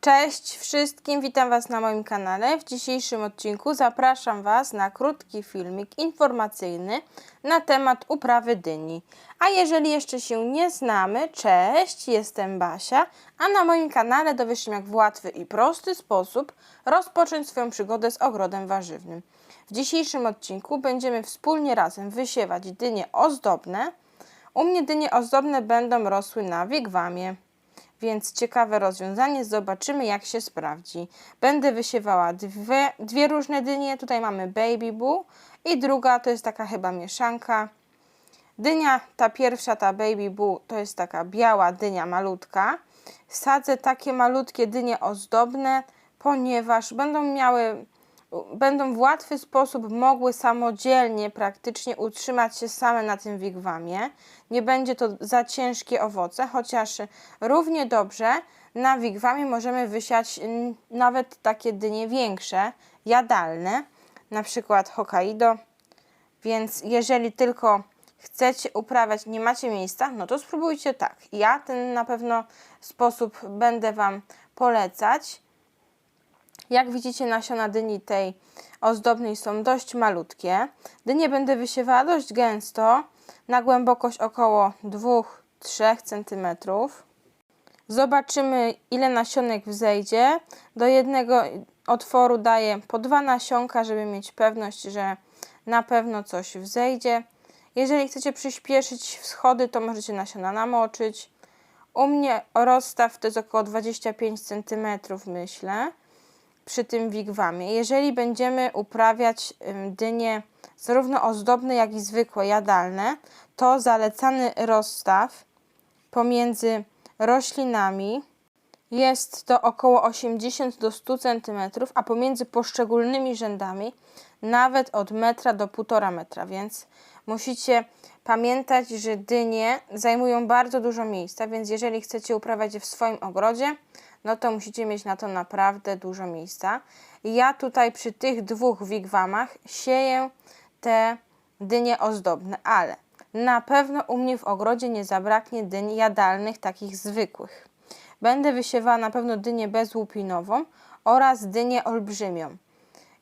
Cześć wszystkim, witam Was na moim kanale. W dzisiejszym odcinku zapraszam Was na krótki filmik informacyjny na temat uprawy dyni. A jeżeli jeszcze się nie znamy, cześć, jestem Basia, a na moim kanale dowiesz się jak w łatwy i prosty sposób rozpocząć swoją przygodę z ogrodem warzywnym. W dzisiejszym odcinku będziemy wspólnie razem wysiewać dynie ozdobne. U mnie dynie ozdobne będą rosły na wigwamie więc ciekawe rozwiązanie. Zobaczymy, jak się sprawdzi. Będę wysiewała dwie, dwie różne dynie. Tutaj mamy Baby Boo i druga to jest taka chyba mieszanka. Dynia, ta pierwsza, ta Baby Boo, to jest taka biała dynia malutka. Sadzę takie malutkie dynie ozdobne, ponieważ będą miały będą w łatwy sposób mogły samodzielnie praktycznie utrzymać się same na tym wigwamie. Nie będzie to za ciężkie owoce, chociaż równie dobrze na wigwamie możemy wysiać nawet takie dynie większe, jadalne, na przykład Hokkaido. Więc jeżeli tylko chcecie uprawiać, nie macie miejsca, no to spróbujcie tak. Ja ten na pewno sposób będę Wam polecać. Jak widzicie nasiona dyni tej ozdobnej są dość malutkie. Dynie będę wysiewała dość gęsto, na głębokość około 2-3 cm. Zobaczymy ile nasionek wzejdzie. Do jednego otworu daję po dwa nasionka, żeby mieć pewność, że na pewno coś wzejdzie. Jeżeli chcecie przyspieszyć wschody, to możecie nasiona namoczyć. U mnie rozstaw to jest około 25 cm, myślę przy tym wigwamie. Jeżeli będziemy uprawiać dynie zarówno ozdobne, jak i zwykłe, jadalne, to zalecany rozstaw pomiędzy roślinami jest to około 80 do 100 cm, a pomiędzy poszczególnymi rzędami nawet od metra do 1,5 metra, więc musicie pamiętać, że dynie zajmują bardzo dużo miejsca, więc jeżeli chcecie uprawiać je w swoim ogrodzie, no to musicie mieć na to naprawdę dużo miejsca. Ja tutaj przy tych dwóch wigwamach sieję te dynie ozdobne, ale na pewno u mnie w ogrodzie nie zabraknie dyń jadalnych, takich zwykłych. Będę wysiewała na pewno dynię bezłupinową oraz dynię olbrzymią.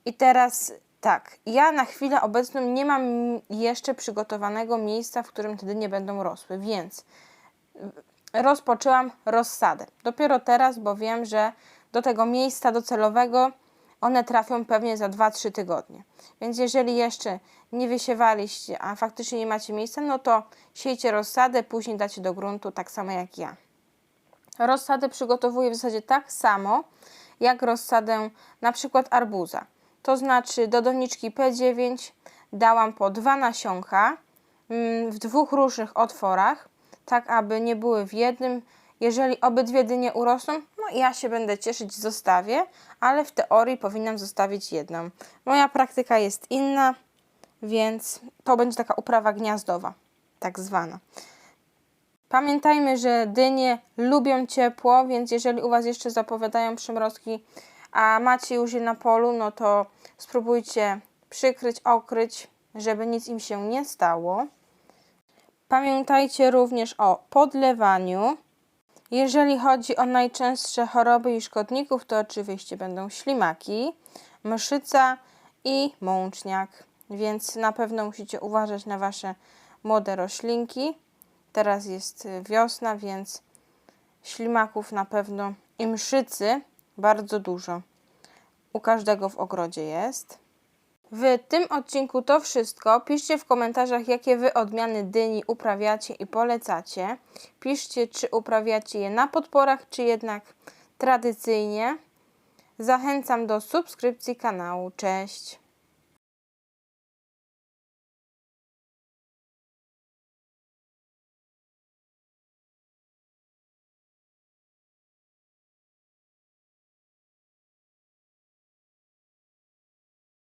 I teraz tak, ja na chwilę obecną nie mam jeszcze przygotowanego miejsca, w którym te dynie będą rosły, więc rozpoczęłam rozsadę. Dopiero teraz, bo wiem, że do tego miejsca docelowego one trafią pewnie za 2-3 tygodnie. Więc jeżeli jeszcze nie wysiewaliście, a faktycznie nie macie miejsca, no to siejcie rozsadę, później dacie do gruntu tak samo jak ja. Rozsadę przygotowuję w zasadzie tak samo jak rozsadę na przykład arbuza. To znaczy do doniczki P9 dałam po dwa nasionka mm, w dwóch różnych otworach tak aby nie były w jednym. Jeżeli obydwie dynie urosną, no ja się będę cieszyć, zostawię, ale w teorii powinnam zostawić jedną. Moja praktyka jest inna, więc to będzie taka uprawa gniazdowa, tak zwana. Pamiętajmy, że dynie lubią ciepło, więc jeżeli u Was jeszcze zapowiadają przymrozki, a macie już je na polu, no to spróbujcie przykryć, okryć, żeby nic im się nie stało. Pamiętajcie również o podlewaniu. Jeżeli chodzi o najczęstsze choroby i szkodników, to oczywiście będą ślimaki, mszyca i mączniak, więc na pewno musicie uważać na Wasze młode roślinki. Teraz jest wiosna, więc ślimaków na pewno i mszycy bardzo dużo. U każdego w ogrodzie jest. W tym odcinku to wszystko. Piszcie w komentarzach, jakie Wy odmiany dyni uprawiacie i polecacie. Piszcie, czy uprawiacie je na podporach, czy jednak tradycyjnie. Zachęcam do subskrypcji kanału. Cześć!